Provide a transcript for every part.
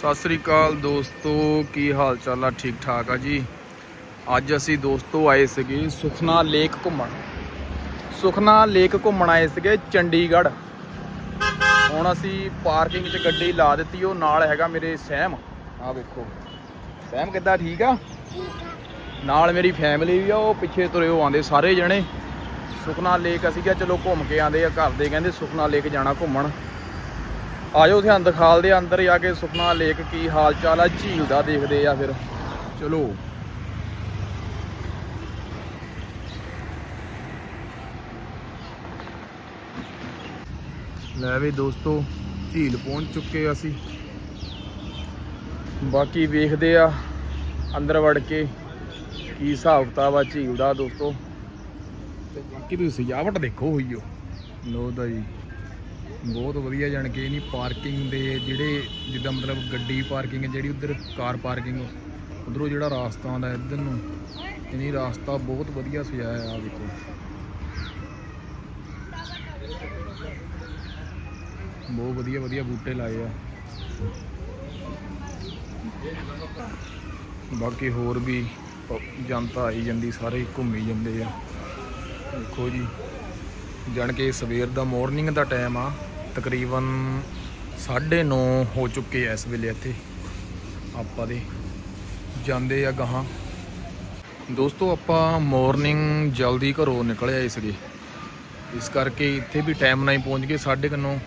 ਸਤਿ ਸ੍ਰੀ ਅਕਾਲ ਦੋਸਤੋ, ਕੀ ਹਾਲ ਚਾਲ ਆ? ਠੀਕ ਠਾਕ ਆ ਜੀ? ਅੱਜ ਅਸੀਂ ਦੋਸਤੋ ਆਏ ਸੀਗੇ ਸੁਖਨਾ ਲੇਕ ਘੁੰਮਣ। ਸੁਖਨਾ ਲੇਕ ਘੁੰਮਣ ਆਏ ਸੀਗੇ ਚੰਡੀਗੜ੍ਹ। ਹੁਣ ਅਸੀਂ ਪਾਰਕਿੰਗ 'ਚ ਗੱਡੀ ਲਾ ਦਿੱਤੀ, ਉਹ ਨਾਲ ਹੈਗਾ ਮੇਰੇ ਸਹਿਮ। ਆ ਵੇਖੋ। ਸਹਿਮ ਕਿੱਦਾਂ ਠੀਕ ਆ? ਨਾਲ ਮੇਰੀ ਫੈਮਿਲੀ ਵੀ ਆ, ਉਹ ਪਿੱਛੇ ਤੁਰੇ ਉਹ ਆਂਦੇ ਸਾਰੇ ਜਣੇ। ਸੁਖਨਾ ਲੇਕ ਅਸੀਂ ਕਿਹਾ ਚਲੋ ਘੁੰਮ ਕੇ ਆਂਦੇ ਆ ਘਰ ਦੇ, ਕਹਿੰਦੇ ਸੁਖਨਾ ਲੇਕ ਜਾਣਾ ਘੁੰਮਣ। ਆਜੋ ਤੁਹਾਨੂੰ ਦਿਖਾਲਦੇ ਅੰਦਰ ਜਾ ਕੇ ਸੁਖਨਾ ਲੇਕ ਕੀ ਹਾਲ ਚਾਲ ਆ, ਝੀਲ ਦਾ ਦੇਖਦੇ ਆ ਫਿਰ। ਚਲੋ। ਲੈ ਵੀ ਦੋਸਤੋ, ਝੀਲ ਪਹੁੰਚ ਚੁੱਕੇ ਆ ਅਸੀਂ। ਬਾਕੀ ਵੇਖਦੇ ਆ ਅੰਦਰ ਵੜ ਕੇ ਕੀ ਹਿਸਾਬ ਕਿਤਾਬ ਆ ਝੀਲ ਦਾ ਦੋਸਤੋ। ਤੇ ਬਾਕੀ ਤੁਸੀਂ ਸਜਾਵਟ ਦੇਖੋ ਹੋਈਓ ਲੋ ਦਾ ਜੀ। ਬਹੁਤ ਵਧੀਆ ਜਾਣ ਕੇ ਨਹੀਂ ਪਾਰਕਿੰਗ ਦੇ ਜਿਹੜੇ ਜਿੱਦਾਂ ਮਤਲਬ ਗੱਡੀ ਪਾਰਕਿੰਗ ਜਿਹੜੀ ਉਧਰ ਕਾਰ ਪਾਰਕਿੰਗ ਉਧਰੋਂ ਜਿਹੜਾ ਰਾਸਤਾ ਆਉਂਦਾ ਇੱਧਰ ਨੂੰ ਇਨੀ ਰਾਸਤਾ ਬਹੁਤ ਵਧੀਆ ਸਜਾਇਆ ਆ ਦੇਖੋ। ਬਹੁਤ ਵਧੀਆ ਵਧੀਆ ਬੂਟੇ ਲਾਏ ਆ। ਬਾਕੀ ਹੋਰ ਵੀ ਜਨਤਾ ਆਈ ਜਾਂਦੀ, ਸਾਰੇ ਘੁੰਮੀ ਜਾਂਦੇ ਆ। ਦੇਖੋ ਜੀ, ਜਾਣ ਕੇ ਸਵੇਰ ਦਾ ਮਾਰਨਿੰਗ ਦਾ ਟਾਈਮ ਆ। ਤਕਰੀਬਨ 9:30 ਹੋ ਚੁੱਕੇ ਆ ਇਸ ਵੇਲੇ ਇੱਥੇ। ਆਪਾਂ ਦੇ ਜਾਂਦੇ ਆ ਗਾਹਾਂ। ਦੋਸਤੋ, ਆਪਾਂ ਮਾਰਨਿੰਗ ਜਲਦੀ ਘਰੋਂ ਨਿਕਲ ਆਏ ਸੀਗੇ। ਇਸ ਕਰਕੇ ਇੱਥੇ ਵੀ ਟਾਈਮ ਨਾਲ ਹੀ ਪਹੁੰਚ ਗਏ 9:30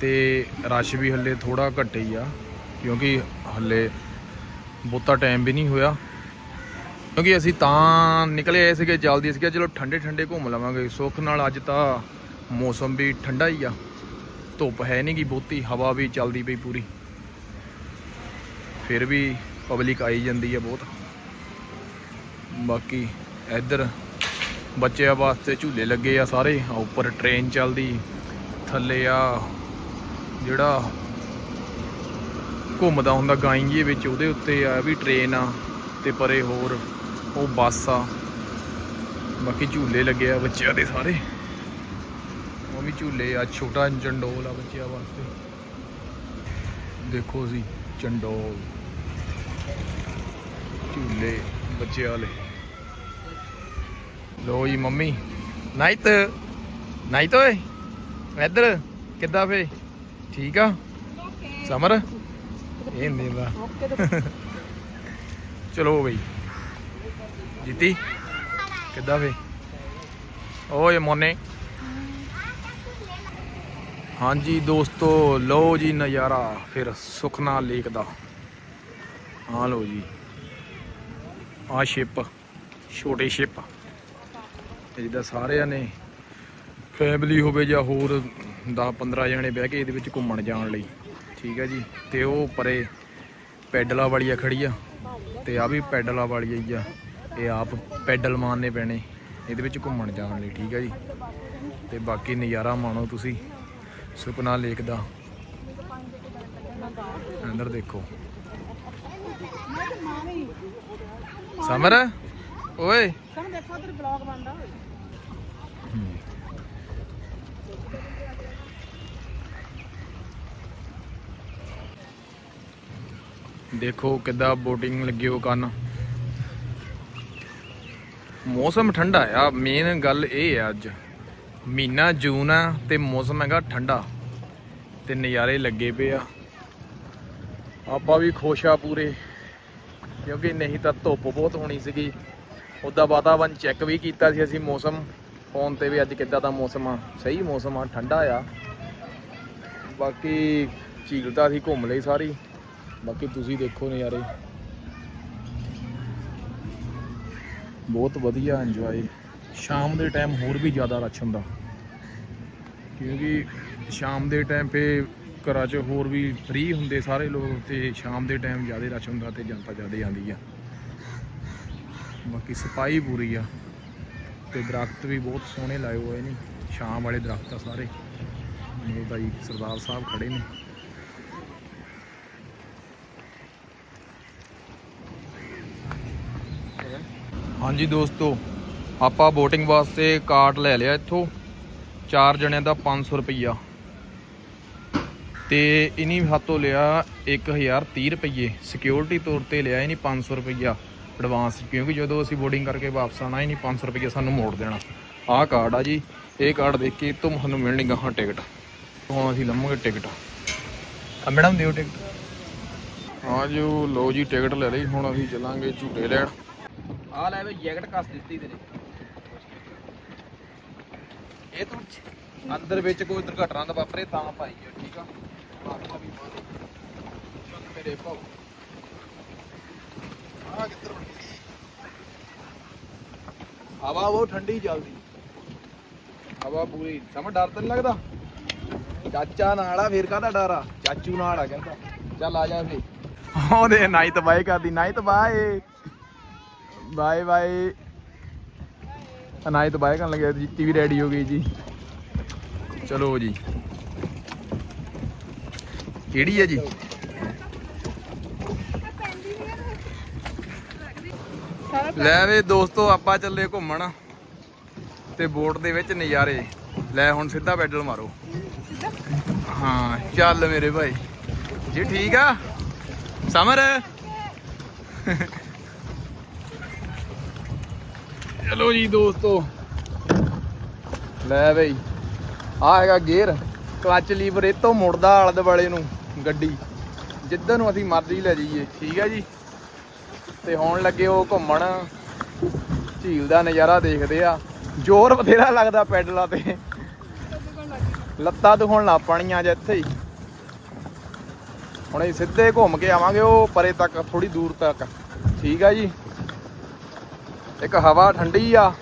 ਤੇ ਰਸ਼ ਵੀ ਹੱਲੇ ਥੋੜਾ ਘੱਟ ਹੀ ਆ, ਕਿਉਂਕਿ ਹੱਲੇ ਬਹੁਤਾ ਟਾਈਮ ਵੀ ਨਹੀਂ ਹੋਇਆ। ਕਿਉਂਕਿ ਅਸੀਂ ਤਾਂ ਨਿਕਲੇ ਆਏ ਸੀਗੇ, ਜਲਦੀ ਸੀਗਾ। ਚਲੋ ਠੰਡੇ ਠੰਡੇ ਘੁੰਮ ਲਵਾਂਗੇ। ਸੁੱਖ ਨਾਲ ਅੱਜ ਤਾਂ ਮੌਸਮ ਵੀ ਠੰਡਾ ਹੀ ਆ। ਧੁੱਪ ਹੈ ਨਹੀਂ ਗੀ ਬਹੁਤੀ, ਹਵਾ ਵੀ ਚੱਲਦੀ ਪਈ ਪੂਰੀ। ਫਿਰ ਵੀ ਪਬਲਿਕ ਆਈ ਜਾਂਦੀ ਆ ਬਹੁਤ। ਬਾਕੀ ਇੱਧਰ ਬੱਚਿਆਂ ਵਾਸਤੇ ਝੂਲੇ ਲੱਗੇ ਆ ਸਾਰੇ ਉੱਪਰ ਟ੍ਰੇਨ ਚੱਲਦੀ, ਥੱਲੇ ਆ ਜਿਹੜਾ ਘੁੰਮਦਾ ਹੁੰਦਾ ਗਾਈਂ ਜੀ ਵਿੱਚ, ਉਹਦੇ ਉੱਤੇ ਆ ਵੀ ਟ੍ਰੇਨ ਆ ਤੇ ਪਰੇ ਹੋਰ ਉਹ ਬੱਸ ਆ। ਬਾਕੀ ਝੂਲੇ ਲੱਗੇ ਆ ਬੱਚਿਆਂ ਦੇ ਸਾਰੇ। ਵੀ ਝੂਲੇ ਆ, ਛੋਟਾ ਚੰਡੋਲ ਆ ਬੱਚਿਆਂ ਵਾਸਤੇ। ਦੇਖੋ ਜੀ, ਚੰਡੋਲ। ਝੂਲੇ ਬੱਚਿਆਂ ਵਾਲੇ। ਲੋ ਜੀ, ਮੰਮੀ। ਨਾਈਤ ਨਾਈਤ ਓਏ, ਇੱਧਰ ਕਿੱਦਾਂ ਫੇ? ਠੀਕ ਆ? ਸਮਰ? ਇਹ ਨਹੀਂ ਦਾ ਚਲੋ ਬਈ। ਜੀਤੀ, ਕਿੱਦਾਂ ਫੇ? ਓਏ, ਮੋਨੇ। ਹਾਂਜੀ ਦੋਸਤੋ, ਲਓ ਜੀ ਨਜ਼ਾਰਾ, ਫਿਰ ਸੁਖਨਾ ਲੇਕ ਦਾ। ਹਾਂ ਲਓ ਜੀ। ਆ ਸ਼ਿਪ ਛੋਟੇ ਸ਼ਿਪ ਜਿਹਦਾ ਸਾਰਿਆਂ ਨੇ ਫੈਮਿਲੀ ਹੋਵੇ ਜਾਂ ਹੋਰ 10 15 ਜਣੇ ਬਹਿ ਕੇ ਇਹਦੇ ਵਿੱਚ ਘੁੰਮਣ ਜਾਣ ਲਈ। ਠੀਕ ਹੈ ਜੀ? ਤੇ ਉਹ ਪਰੇ ਪੈਡਲਾਂ ਵਾਲੀ ਆ ਖੜੀ ਆ ਤੇ ਆ ਵੀ ਪੈਡਲਾਂ ਵਾਲੀ ਆਈ ਆ। ਇਹ ਆਪ ਪੈਡਲ ਮਾਰਨੇ ਪੈਣੇ, ਇਹਦੇ ਵਿੱਚ ਘੁੰਮਣ ਜਾਣ ਲਈ। ਠੀਕ ਹੈ ਜੀ? ਤੇ ਬਾਕੀ ਨਜ਼ਾਰਾ ਮਾਣੋ ਤੁਸੀਂ। ਸੁਪਨਾ ਲੇਕ ਦਾ। ਅੰਦਰ ਦੇਖੋ। ਸਮਰ, ਓਏ। ਸਾਨੂੰ ਦੇਖੋ ਉਧਰ ਬਲੌਗ ਬਣਦਾ ਦੇਖੋ ਕਿੱਦਾਂ ਬੋਟਿੰਗ ਲੱਗੀ ਹੋ ਕੰਨ। ਮੌਸਮ ਠੰਡਾ ਆ। ਮੇਨ ਗੱਲ ਇਹ ਆ ਅੱਜ। ਮਹੀਨਾ ਜੂਨ ਆ ਤੇ ਮੌਸਮ ਹੈਗਾ ਠੰਡਾ ਤੇ ਨਜ਼ਾਰੇ ਲੱਗੇ ਪਏ ਆ। ਆਪਾਂ ਵੀ ਖੁਸ਼ ਆ ਪੂਰੇ, ਕਿਉਂਕਿ ਨਹੀਂ ਤਾਂ ਧੁੱਪ ਬਹੁਤ ਹੋਣੀ ਸੀਗੀ। ਉਦਾਂ ਵਾਤਾਵਰਨ ਚੈੱਕ ਵੀ ਕੀਤਾ ਸੀ ਅਸੀਂ ਮੌਸਮ, ਫੋਨ ਤੇ ਵੀ ਅੱਜ ਕਿੱਦਾਂ ਦਾ ਮੌਸਮ ਆ। ਸਹੀ ਮੌਸਮ ਆ, ਠੰਡਾ ਆ। ਬਾਕੀ ਝੀਲ ਤਾਂ ਅਸੀਂ ਘੁੰਮ ਲਈ ਸਾਰੀ। ਬਾਕੀ ਤੁਸੀਂ ਦੇਖੋ ਨਜ਼ਾਰੇ। ਬਹੁਤ ਵਧੀਆ ਇੰਜੋਏ ਸ਼ਾਮ ਦੇ ਟਾਈਮ ਹੋਰ ਵੀ ਜ਼ਿਆਦਾ ਰਸ਼ ਹੁੰਦਾ। ਕਿਉਂਕਿ ਸ਼ਾਮ ਦੇ ਟਾਈਮ 'ਤੇ ਘਰਾਂ 'ਚ ਹੋਰ ਵੀ ਫ੍ਰੀ ਹੁੰਦੇ ਸਾਰੇ ਲੋਕ ਤੇ ਸ਼ਾਮ ਦੇ ਟਾਈਮ ਜ਼ਿਆਦਾ ਰਸ਼ ਹੁੰਦਾ ਤੇ ਜਨਤਾ ਜ਼ਿਆਦਾ ਆਉਂਦੀ ਆ। ਬਾਕੀ ਸਫ਼ਾਈ ਪੂਰੀ ਆ ਤੇ ਦਰਖਤ ਵੀ ਬਹੁਤ ਸੋਹਣੇ ਲਾਏ ਹੋਏ ਨੇ, ਸ਼ਾਮ ਵਾਲੇ ਦਰਖਤ ਆ ਸਾਰੇ। ਮੇਰੇ ਭਾਈ ਸਰਦਾਰ ਸਾਹਿਬ ਖੜੇ ਨੇ। ਹਾਂਜੀ ਦੋਸਤੋ, ਆਪਾਂ ਬੋਟਿੰਗ ਵਾਸਤੇ ਕਾਰਡ ਲੈ ਲਿਆ ਇੱਥੋਂ। ਚਾਰ ਜਣਿਆਂ ਦਾ 500 ਰੁਪਈਆ। ਤੇ ਇਨੀ ਹੱਥੋਂ ਲਿਆ 1030 ਰੁਪਏ ਸਿਕਿਉਰਿਟੀ ਤੌਰ ਤੇ ਲਿਆ ਇਹਨੇ 500 ਰੁਪਈਆ ਐਡਵਾਂਸ ਕਿਉਂਕਿ ਜਦੋਂ ਅਸੀਂ ਬੋਰਡਿੰਗ ਕਰਕੇ ਵਾਪਸ ਆਣਾ ਇਹਨੇ 500 ਰੁਪਈਆ ਸਾਨੂੰ ਮੋੜ ਦੇਣਾ। ਆਹ ਕਾਰਡ ਆ ਜੀ, ਇਹ ਕਾਰਡ ਦੇਖ ਕੇ ਤੋਂ ਤੁਹਾਨੂੰ ਮਿਲਣੀ ਗਾਹਾਂ ਟਿਕਟ ਹੁਣ ਅਸੀਂ ਲਵਾਂਗੇ ਟਿਕਟ ਆ ਮੈਡਮ ਦਿਓ ਟਿਕਟ ਹਾਂ ਜੀ, ਉਹ ਲੋ ਜੀ ਟਿਕਟ ਲੈ ਲਈ, ਹੁਣ ਅਸੀਂ ਚੱਲਾਂਗੇ ਝੂਟੇ ਲੈਣ। ਆ ਲੈ ਵੇ ਜੈਕਟ ਕੱਸ ਦਿੱਤੀ ਤੇਰੇ। ਇਹ ਤੂੰ ਅੰਦਰ ਵਿੱਚ ਕੋਈ ਦੁਰਘਟਨਾ ਦਾ ਵਾਪਰੇ ਤਾਂ ਪਾਈ ਠੀਕ ਆ? ਬਾਕੀ ਵੀ ਮਾਰ ਮੇਰੇ ਭਾਉ ਆ ਕਿੱਧਰ ਹਵਾ ਉਹ ਠੰਡੀ ਚੱਲਦੀ। ਹਵਾ ਪੂਰੀ, ਸਮਝ ਡਰ ਤਾਂ ਨਹੀਂ ਲੱਗਦਾ? ਚਾਚਾ ਨਾਲ ਆ, ਫੇਰ ਕਾਹਦਾ ਡਰ ਆ? ਚਾਚੂ ਨਾਲ ਆ ਕਹਿੰਦਾ। ਚੱਲ ਆ ਜਾ ਫੇ ਉਹਦੇ ਨਾਈਟ ਬਾਏ ਕਰਦੀ night bye bye bye. Night bye ਕਰਨ ਲੱਗਿਆ ਜੀਤੀ ਵੀ ਰੈਡੀ ਹੋ ਗਈ ਜੀ ਚਲੋ ਜੀ ਕਿਹੜੀ ਹੈ ਜੀ ਲੈ ਵੇ ਦੋਸਤੋ ਆਪਾਂ ਚੱਲੇ ਘੁੰਮਣ ਤੇ ਬੋਟ ਦੇ ਵਿੱਚ ਨਜ਼ਾਰੇ ਲੈ ਹੁਣ ਸਿੱਧਾ ਪੈਡਲ ਮਾਰੋ ਹਾਂ ਚੱਲ ਮੇਰੇ ਭਾਈ ਜੀ ਠੀਕ ਆ ਸਮਰ ਚਲੋ ਜੀ ਦੋਸਤੋ। ਲੈ ਬਈ ਆ ਹੈਗਾ ਗੇਅਰ। ਕਲਚ ਲੀਵਰ ਇਹ ਤੋਂ ਮੁੜਦਾ ਆਲੇ ਦੁਆਲੇ ਨੂੰ, ਗੱਡੀ। ਜਿੱਧਰ ਨੂੰ ਅਸੀਂ ਮਰਜ਼ੀ ਲੈ ਜਾਈਏ, ਠੀਕ ਹੈ ਜੀ? ਤੇ ਹੁਣ ਲੱਗੇ ਉਹ ਘੁੰਮਣ। ਝੀਲ ਦਾ ਨਜ਼ਾਰਾ ਦੇਖਦੇ ਆ। ਜ਼ੋਰ ਬਥੇਰਾ ਲੱਗਦਾ ਪੈਡਲਾਂ ਤੇ। ਲੱਤਾਂ ਦੁਖਣ ਲੱਗ ਪਣੀਆਂ ਜੇ ਇੱਥੇ ਹੀ। ਹੁਣ ਅਸੀਂ ਸਿੱਧੇ ਘੁੰਮ ਕੇ ਆਵਾਂਗੇ ਉਹ ਪਰੇ ਤੱਕ ਥੋੜੀ ਦੂਰ ਤੱਕ। ਠੀਕ ਆ ਜੀ? ਇੱਕ ਹਵਾ ਠੰਡੀ ਆ,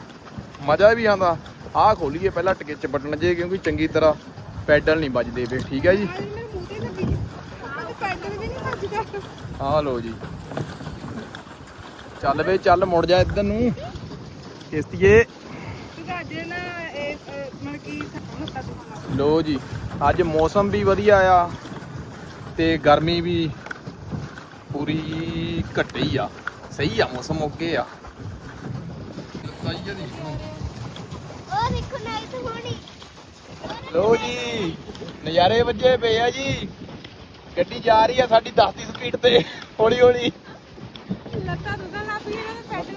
ਮਜ਼ਾ ਵੀ ਆਉਂਦਾ। ਆਹ ਖੋਲੀਏ ਪਹਿਲਾਂ ਟਿਕਚ ਬਟਨ ਜੇ, ਕਿਉਂਕਿ ਚੰਗੀ ਤਰ੍ਹਾਂ ਪੈਡਲ ਨਹੀਂ ਵੱਜਦੇ ਵੇ ਠੀਕ ਆ ਜੀ? ਆਹ ਲੋ ਜੀ। ਚੱਲ ਵੇ ਚੱਲ ਮੁੜ ਜਾ ਇੱਧਰ ਨੂੰ। ਕਿਸ਼ਤੀਏ। ਲੋ ਜੀ, ਅੱਜ ਮੌਸਮ ਵੀ ਵਧੀਆ ਆ ਤੇ ਗਰਮੀ ਵੀ ਪੂਰੀ ਘਟੀ ਆ। ਸਹੀ ਆ, ਮੌਸਮ ਓਕੇ ਆ। ਉਹ ਦੇਖੋ ਨਾਈਟ ਹੋਣੀ। ਲੋ ਜੀ ਨਜ਼ਾਰੇ ਵੱਜੇ ਪਏ ਆ ਜੀ। ਗੱਡੀ ਜਾ ਰਹੀ ਆ ਸਾਡੀ 10 ਦੀ ਸਪੀਡ ਤੇ ਹੌਲੀ ਹੌਲੀ ਲੱਤਾਂ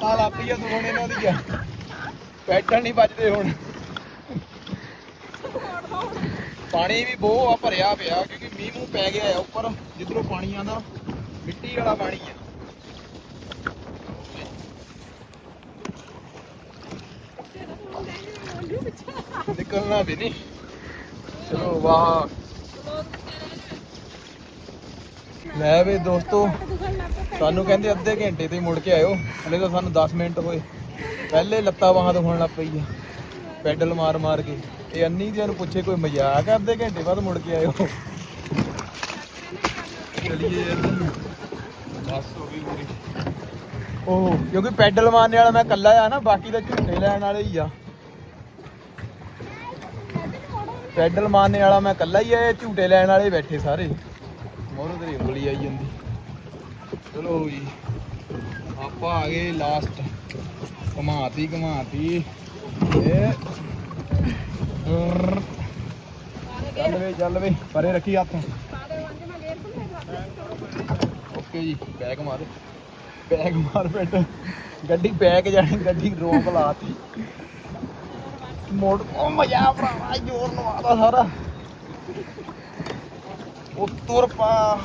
ਆ ਲਾਪੀ ਆ ਇਹਨਾਂ ਦੀ ਆ ਪੈਡਲ ਨਹੀਂ ਵੱਜਦੇ ਹੁਣ। ਪਾਣੀ ਵੀ ਬਹੁਤ ਆ ਭਰਿਆ ਪਿਆ ਕਿਉਂਕਿ ਮੀਂਹ ਮੂੰਹ ਪੈ ਗਿਆ ਆ ਉੱਪਰ ਜਿੱਧਰੋਂ ਪਾਣੀ ਆਂਦਾ ਮਿੱਟੀ ਵਾਲਾ ਪਾਣੀ ਆ। ਨਿਕਲਣਾ ਵੀ ਨਹੀਂ ਚਲੋ ਵਾਹ ਲੈ ਵੇ ਦੋਸਤੋ ਸਾਨੂੰ ਕਹਿੰਦੇ ਅੱਧੇ ਘੰਟੇ ਤੇ ਹੀ ਮੁੜ ਕੇ ਆਇਓ ਹਲੇ ਤਾਂ ਸਾਨੂੰ 10 ਮਿੰਟ ਹੋਏ ਪਹਿਲੇ ਲੱਤਾਂ ਬਾਹਾਂ ਦੁਖਣ ਲੱਗ ਪਈ ਆ ਪੈਡਲ ਮਾਰ ਮਾਰ ਕੇ ਇਹ ਅੰਨੀ ਜੀ ਨੂੰ ਪੁੱਛੇ ਕੋਈ ਮਜ਼ਾਕ ਆ ਅੱਧੇ ਘੰਟੇ ਬਾਅਦ ਮੁੜ ਕੇ ਆਇਓ ਚਲਿਏ ਬਸ ਹੋ ਗਈ ਪੂਰੀ ਉਹ ਕਿਉਂਕਿ ਪੈਡਲ ਮਾਰਨੇ ਵਾਲਾ ਮੈਂ ਇਕੱਲਾ ਆ ਨਾ ਬਾਕੀ ਤਾਂ ਝੂਟੇ ਲੈਣ ਵਾਲੇ ਹੀ ਆ ਪੈਡਲ ਮਾਰਨੇ ਵਾਲਾ ਮੈਂ ਇਕੱਲਾ ਹੀ ਆ, ਇਹ ਝੂਟੇ ਲੈਣ ਵਾਲੇ ਬੈਠੇ ਸਾਰੇ। ਮੋਹਰੋਂ ਤੇਰੀ ਉਂਗਲੀ ਆਈ ਜਾਂਦੀ। ਚਲੋ ਜੀ, ਆਪਾਂ ਆ ਗਏ ਲਾਸਟ ਘਮਾਤੀ ਘਮਾਤੀ। ਇਹ ਚੱਲ ਵੇ ਚੱਲ ਵੇ, ਪਰੇ ਰੱਖੀ ਹੱਥ। ਓਕੇ ਜੀ ਬੈਗ ਮਾਰ। ਬੈਗ ਮਾਰ ਬੈਠ। ਗੱਡੀ ਬੈਗ ਜਾਣੀ, ਗੱਡੀ ਰੋਕ ਲਾਤੀ। ਮੋੜ ਉਹ ਮਜ਼ਾ ਭਰਾਵਾ ਜੋਰ ਲਵਾਦਾ ਸਾਰਾ। ਉਹ ਤੁਰ ਪਾ।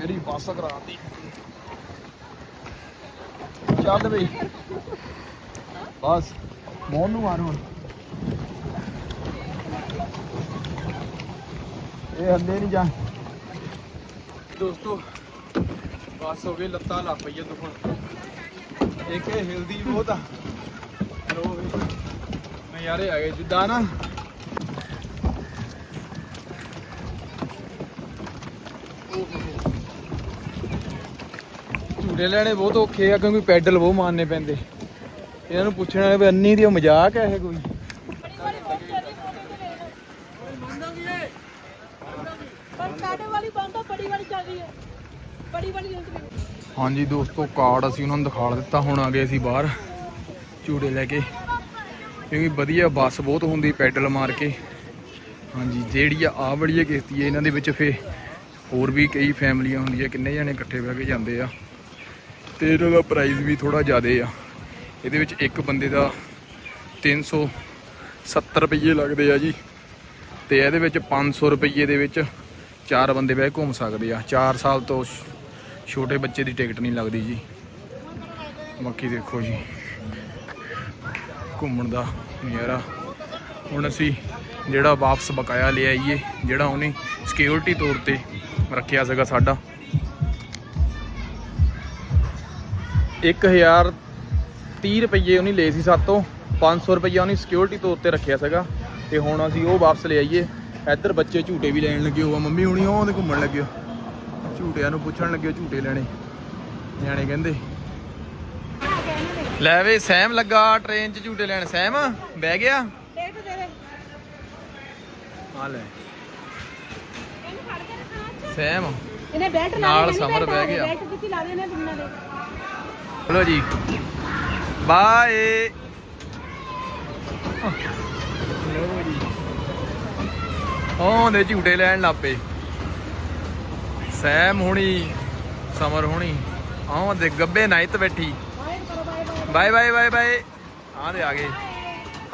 ਮੇਰੀ ਬੱਸ ਕਰਾਤੀ। ਚੱਲ ਬਈ। ਬਸ, ਮੋਹਨ ਨੂੰ ਮਾਰ ਹੁਣ। ਇਹ ਹੱਲੇ ਨਹੀਂ ਜਾ। ਦੋਸਤੋ, ਬਸ ਹੋ ਗਈ, ਲੱਤਾਂ ਲੱਗ ਪਈਆਂ ਦੁਖਣ। ਇੱਕ ਹਿਲਦੀ ਬਹੁਤ ਆ। ਲੋ ਨਜ਼ਾਰੇ ਆ ਗਏ ਜਿੱਦਾਂ ਨਾ। ਝੂਟੇ ਲੈਣੇ ਬਹੁਤ ਔਖੇ ਆ, ਕਿਉਂਕਿ ਪੈਡਲ ਬਹੁਤ ਮਾਰਨੇ ਪੈਂਦੇ। ਇਹਨਾਂ ਨੂੰ ਪੁੱਛਣ ਵਾਲੇ ਵੀ ਅੰਨੀ ਦੀ ਮਜ਼ਾਕ ਹੈ ਇਹ ਕੋਈ। ਹਾਂਜੀ ਦੋਸਤੋ, ਕਾਰਡ ਅਸੀਂ ਉਹਨਾਂ ਨੂੰ ਦਿਖਾ ਦਿੱਤਾ, ਹੁਣ ਆ ਗਏ ਅਸੀਂ ਬਾਹਰ ਝੂੜੇ ਲੈ ਕੇ। ਕਿਉਂਕਿ ਵਧੀਆ ਬੱਸ ਬਹੁਤ ਹੁੰਦੀ ਪੈਡਲ ਮਾਰ ਕੇ। ਹਾਂਜੀ, ਜਿਹੜੀ ਆ, ਆਹ ਵਾਲੀ ਕਿਸ਼ਤੀ ਹੈ ਇਹਨਾਂ ਦੇ ਵਿੱਚ ਫੇ ਹੋਰ ਵੀ ਕਈ ਫੈਮਲੀਆਂ ਹੁੰਦੀਆਂ, ਕਿੰਨੇ ਜਣੇ ਇਕੱਠੇ ਬਹਿ ਕੇ ਜਾਂਦੇ ਆ। ਤੇ ਇਹਨਾਂ ਦਾ ਪ੍ਰਾਈਸ ਵੀ ਥੋੜਾ ਜ਼ਿਆਦਾ ਆ। ਇਹਦੇ ਵਿੱਚ ਇੱਕ ਬੰਦੇ ਦਾ 370 ਰੁਪਏ ਲੱਗਦੇ ਆ ਜੀ। ਤੇ ਇਹਦੇ ਵਿੱਚ 500 ਰੁਪਏ ਦੇ ਵਿੱਚ ਚਾਰ ਬੰਦੇ ਬਹਿ ਘੁੰਮ ਸਕਦੇ ਆ। 4 ਸਾਲ ਤੋਂ ਛੋਟੇ ਬੱਚੇ ਦੀ ਟਿਕਟ ਨਹੀਂ ਲੱਗਦੀ ਜੀ। ਬਾਕੀ ਦੇਖੋ ਜੀ। ਘੁੰਮਣ ਦਾ ਨਜ਼ਾਰਾ। ਹੁਣ ਅਸੀਂ ਜਿਹੜਾ ਵਾਪਸ ਬਕਾਇਆ ਲੈ ਆਈਏ, ਜਿਹੜਾ ਉਹਨੇ ਸਿਕਿਉਰਿਟੀ ਤੌਰ ਤੇ ਰੱਖਿਆ ਸੀਗਾ ਸਾਡਾ। 1000 30 ਰੁਪਏ ਉਹਨੇ ਲਏ ਸੀ ਸਾਤੋਂ 500 ਰੁਪਏ ਉਹਨੇ ਸਿਕਿਉਰਿਟੀ ਤੌਰ ਤੇ ਰੱਖਿਆ ਸੀਗਾ। ਤੇ ਹੁਣ ਅਸੀਂ ਉਹ ਵਾਪਸ ਲੈ ਆਈਏ। ਇੱਧਰ ਬੱਚੇ ਝੂਟੇ ਵੀ ਲੈਣ ਲੱਗੇ ਹੋਆ ਮੰਮੀ ਹੁਣੀ ਉਹਦੇ ਘੁੰਮਣ ਲੱਗੇ ਹੋ। ਝੂਟਿਆਂ ਨੂੰ ਪੁੱਛਣ ਲੱਗੇ ਝੂਟੇ ਲੈਣੇ। ਨਿਆਣੇ ਕਹਿੰਦੇ ਲੈ ਵੇ ਸੈਮ ਲੱਗਾ ਟ੍ਰੇਨ 'ਚ ਝੂਟੇ ਲੈਣ। ਸੈਮ ਬਹਿ ਗਿਆ? ਦੇਖ ਤੇਰੇ। ਆ ਲੈ। ਸੈਮ ਇਹਨੇ ਬੈਲਟ ਲਾ ਨਾਲ ਸਮਰ ਬਹਿ ਗਿਆ। ਬੈਲਟ ਦਿੱਤੀ ਲਾ ਦੁਨੀਆ ਦੇ। ਚਲੋ ਜੀ। ਬਾਏ। ਲੋ ਜੀ ਉਹ ਦੇ ਝੂਟੇ ਲੈਣ ਲੱਪੇ ਸੈਮ ਹੁਣੀ ਸਮਰ ਹੁਣੀ। ਆਹ ਦੇ ਗੱਬੇ ਨਾਈਤ ਬੈਠੀ। Bye bye bye bye. Bye ਦੇ, ਆ ਗਏ।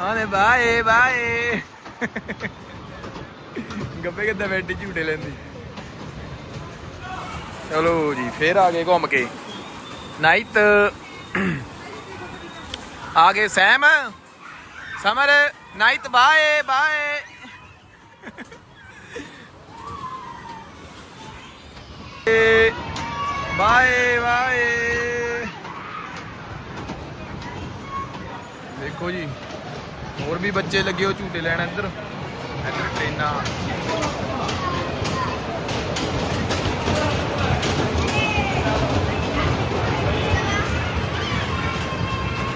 ਆਹ ਦੇ, ਬਾਏ ਬਾਏ। ਗੱਬੇ ਕਿੱਦਾਂ ਬੈਠੀ ਝੂਟੇ ਲੈਂਦੀ ਚਲੋ ਜੀ, ਫੇਰ ਆ ਗਏ ਘੁੰਮ ਕੇ। ਨਾਈਤ ਆ ਗਏ ਸੈਮ। Summer night bye bye. Bye bye. ਦੇਖੋ ਜੀ ਹੋਰ ਵੀ ਬੱਚੇ ਲੱਗੇ ਹੋ ਝੂਟੇ ਲੈਣ ਇੱਧਰ। ਇੱਧਰ ਟ੍ਰੇਨਾਂ।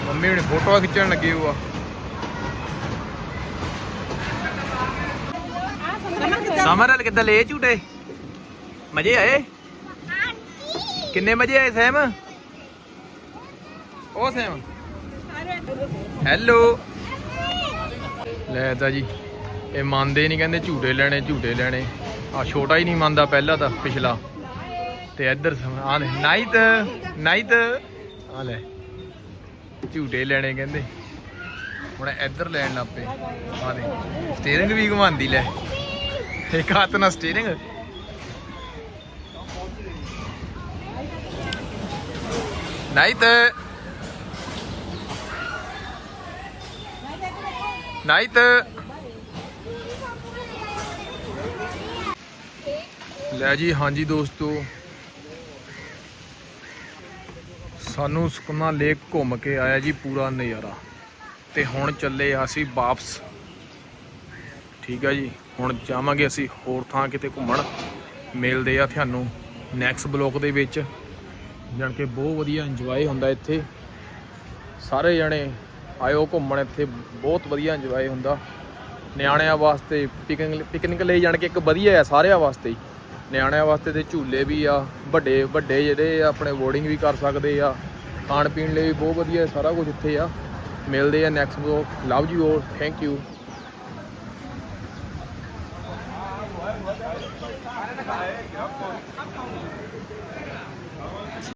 ਮੰਮੀ ਹੁਣੇ ਫੋਟੋਆਂ ਖਿੱਚਣ ਲੱਗੇ ਹੋ ਆ। ਸਮਰ ਵਾਲ ਕਿੱਦਾਂ ਲਏ ਝੂਟੇ? ਮਜ਼ੇ ਆਏ? ਕਿੰਨੇ ਮਜ਼ੇ ਆਏ ਸੈਮ ਉਹ ਸੈਮ ਹੈਲੋ ਲੈ ਤਾਂ ਜੀ, ਇਹ ਮੰਨਦੇ ਨਹੀਂ ਕਹਿੰਦੇ ਝੂਟੇ ਲੈਣੇ ਝੂਟੇ ਲੈਣੇ। ਆ ਛੋਟਾ ਹੀ ਨਹੀਂ ਮੰਨਦਾ ਪਹਿਲਾਂ ਤਾਂ, ਪਿਛਲਾ। ਤੇ ਇੱਧਰ ਆ ਨਾਈਤ ਨਾਈਤ। ਆ ਲੈ, ਝੂਟੇ ਲੈਣੇ ਕਹਿੰਦੇ। ਹੁਣ ਇੱਧਰ ਲੈਣ ਲੱਗ ਪਏ। ਆ ਦੇ ਸਟੀਅਰਿੰਗ ਵੀ ਘੁਮਾਉਂਦੀ, ਲੈ। ਇੱਕ ਹੱਥ ਨਾਲ ਸਟੀਅਰਿੰਗ ਨਾਈਤ। ਨਾਈਤ ਲੈ ਜੀ, ਹਾਂਜੀ ਦੋਸਤੋ। ਸਾਨੂੰ ਸੁਕਨਾ ਲੇਕ ਘੁੰਮ ਕੇ ਆਇਆ ਜੀ ਪੂਰਾ ਨਜ਼ਾਰਾ। ਤੇ ਹੁਣ ਚੱਲੇ ਆ ਅਸੀਂ ਵਾਪਸ। ਠੀਕ ਆ ਜੀ, ਹੁਣ ਜਾਵਾਂਗੇ ਅਸੀਂ ਹੋਰ ਥਾਂ ਕਿਤੇ ਘੁੰਮਣ। ਮਿਲਦੇ ਆ ਤੁਹਾਨੂੰ ਨੈਕਸਟ ਬਲੌਕ ਦੇ ਵਿੱਚ। ਜਾਣ ਕੇ ਬਹੁਤ ਵਧੀਆ ਇੰਜੋਏ ਹੁੰਦਾ ਇੱਥੇ। ਸਾਰੇ ਜਣੇ ਆਇਓ ਘੁੰਮਣ ਇੱਥੇ, ਬਹੁਤ ਵਧੀਆ ਇੰਜੋਏ ਹੁੰਦਾ। ਨਿਆਣਿਆਂ ਵਾਸਤੇ ਪਿਕਨਿਕ ਪਿਕਨਿਕ ਲਈ ਜਾਣ ਕੇ ਇੱਕ ਵਧੀਆ ਆ ਸਾਰਿਆਂ ਵਾਸਤੇ ਨਿਆਣਿਆਂ ਵਾਸਤੇ ਤੇ ਝੂਲੇ ਵੀ ਆ, ਵੱਡੇ ਵੱਡੇ ਜਿਹੜੇ ਆ, ਆਪਣੇ ਬੋਰਡਿੰਗ ਵੀ ਕਰ ਸਕਦੇ ਆ। ਖਾਣ ਪੀਣ ਲਈ ਵੀ ਬਹੁਤ ਵਧੀਆ ਸਾਰਾ ਕੁਝ ਇੱਥੇ ਆ। ਮਿਲਦੇ ਆ next blog love you all thank you